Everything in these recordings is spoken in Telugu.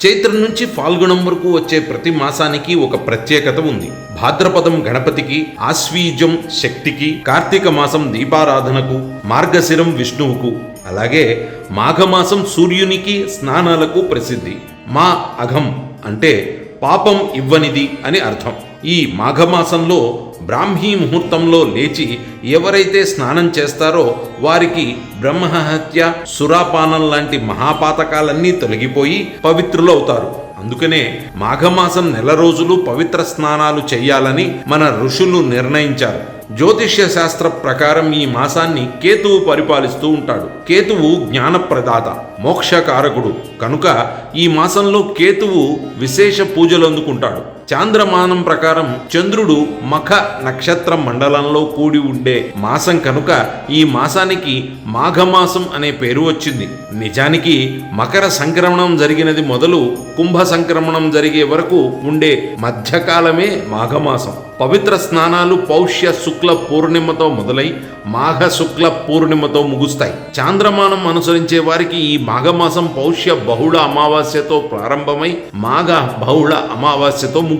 చైత్రం నుంచి ఫాల్గుణం వరకు వచ్చే ప్రతి మాసానికి ఒక ప్రత్యేకత ఉంది. భాద్రపదం గణపతికి ఆశ్వీజం శక్తికి కార్తీక మాసం దీపారాధనకు మార్గశిరం విష్ణువుకు అలాగే మాఘమాసం సూర్యునికి స్నానాలకు ప్రసిద్ధి. మా అఘం అంటే పాపం ఇవ్వనిది అని అర్థం. ఈ మాఘమాసంలో బ్రాహ్మీ ముహూర్తంలో లేచి ఎవరైతే స్నానం చేస్తారో వారికి బ్రహ్మహత్య సురాపానం లాంటి మహాపాతకాలన్నీ తొలగిపోయి పవిత్రులవుతారు. అందుకనే మాఘమాసం నెల రోజులు పవిత్ర స్నానాలు చేయాలని మన ఋషులు నిర్ణయించారు. జ్యోతిష్య శాస్త్ర ప్రకారం ఈ మాసాన్ని కేతువు పరిపాలిస్తూ ఉంటాడు. కేతువు జ్ఞానప్రదాత మోక్షకారకుడు. కనుక ఈ మాసంలో కేతువు విశేష పూజలు అందుకుంటాడు. చాంద్రమానం ప్రకారం చంద్రుడు మఖ నక్షత్ర మండలంలో కూడి ఉండే మాసం కనుక ఈ మాసానికి మాఘమాసం అనే పేరు వచ్చింది. నిజానికి మకర సంక్రమణం జరిగినది మొదలు కుంభ సంక్రమణం జరిగే వరకు ఉండే మధ్యకాలమే మాఘమాసం. పవిత్ర స్నానాలు పౌష్య శుక్ల పూర్ణిమతో మొదలై మాఘ శుక్ల పూర్ణిమతో ముగుస్తాయి. చాంద్రమానం అనుసరించే వారికి ఈ మాఘమాసం పౌష్య బహుళ అమావాస్యతో ప్రారంభమై మాఘ బహుళ అమావాస్యతో ముగుస్తుంది.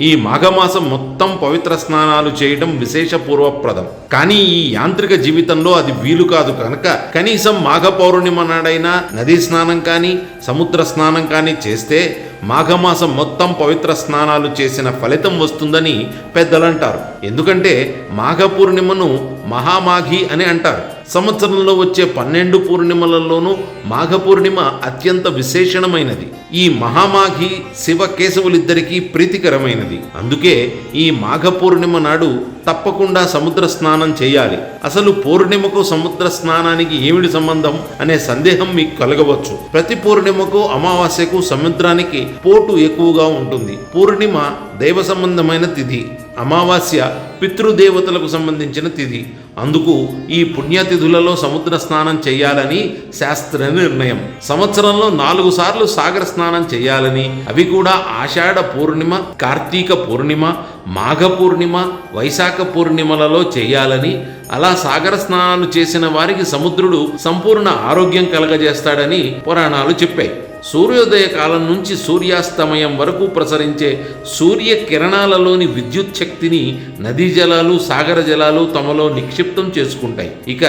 ఈ మాఘమాసం మొత్తం పవిత్ర స్నానాలు చేయడం విశేషపూర్వప్రదం. కానీ ఈ యాంత్రిక జీవితంలో అది వీలు కాదు కనుక కనీసం మాఘ పౌర్ణిమ నాడైనా నదీ స్నానం కానీ సముద్ర స్నానం కానీ చేస్తే మాఘమాసం మొత్తం పవిత్ర స్నానాలు చేసిన ఫలితం వస్తుందని పెద్దలంటారు. ఎందుకంటే మాఘ పూర్ణిమను మహామాఘి అని అంటారు. సంవత్సరంలో వచ్చే పన్నెండు పూర్ణిమలలోనూ మాఘ పూర్ణిమ అత్యంత విశేషణమైనది. ఈ మహామాఘి శివ కేశవులిద్దరికీ ప్రీతికరమైనది. అందుకే ఈ మాఘ పూర్ణిమ నాడు తప్పకుండా సముద్ర స్నానం చేయాలి. అసలు పూర్ణిమకు సముద్ర స్నానానికి ఏమిటి సంబంధం అనే సందేహం మీకు కలగవచ్చు. ప్రతి పూర్ణిమకు అమావాస్యకు సముద్రానికి పోటు ఎక్కువగా ఉంటుంది. పూర్ణిమ దైవ సంబంధమైన తిథి అమావాస్య పితృదేవతలకు సంబంధించిన తిథి అందుకు ఈ పుణ్యతిథులలో సముద్ర స్నానం చేయాలని శాస్త్ర నిర్ణయం. సంవత్సరంలో నాలుగు సార్లు సాగర స్నానం చేయాలని. అవి కూడా ఆషాఢ పూర్ణిమ కార్తీక పూర్ణిమ మాఘ పూర్ణిమ వైశాఖ పూర్ణిమలలో చేయాలని. అలా సాగర స్నానాలు చేసిన వారికి సముద్రుడు సంపూర్ణ ఆరోగ్యం కలగజేస్తాడని పురాణాలు చెప్పాయి. సూర్యోదయ కాలం నుంచి సూర్యాస్తమయం వరకు ప్రసరించే సూర్య కిరణాలలోని విద్యుత్ శక్తిని నదీ జలాలు సాగర జలాలు తమలో నిక్షిప్తం చేసుకుంటాయి. ఇక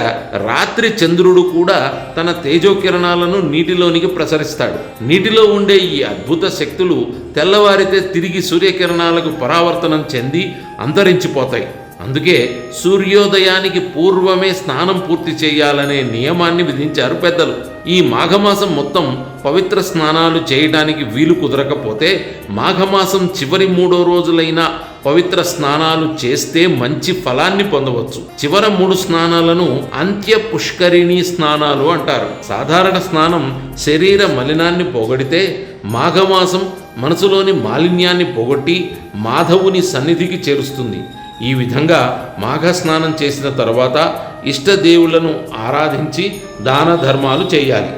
రాత్రి చంద్రుడు కూడా తన తేజో కిరణాలను నీటిలోనికి ప్రసరిస్తాడు. నీటిలో ఉండే ఈ అద్భుత శక్తులు తెల్లవారితే తిరిగి సూర్యకిరణాలకు పరావర్తనం చెంది అంతరించిపోతాయి. అందుకే సూర్యోదయానికి పూర్వమే స్నానం పూర్తి చేయాలనే నియమాన్ని విధించారు పెద్దలు. ఈ మాఘమాసం మొత్తం పవిత్ర స్నానాలు చేయడానికి వీలు కుదరకపోతే మాఘమాసం చివరి మూడో రోజులైన పవిత్ర స్నానాలు చేస్తే మంచి ఫలాన్ని పొందవచ్చు. చివర మూడు స్నానాలను అంత్య పుష్కరిణి స్నానాలు అంటారు. సాధారణ స్నానం శరీర మలినాన్ని పోగొడితే మాఘమాసం మనసులోని మాలిన్యాన్ని పోగొట్టి మాధవుని సన్నిధికి చేరుస్తుంది. ఈ విధంగా మాఘ స్నానం చేసిన తర్వాత ఇష్టదేవులను ఆరాధించి దాన ధర్మాలు చేయాలి.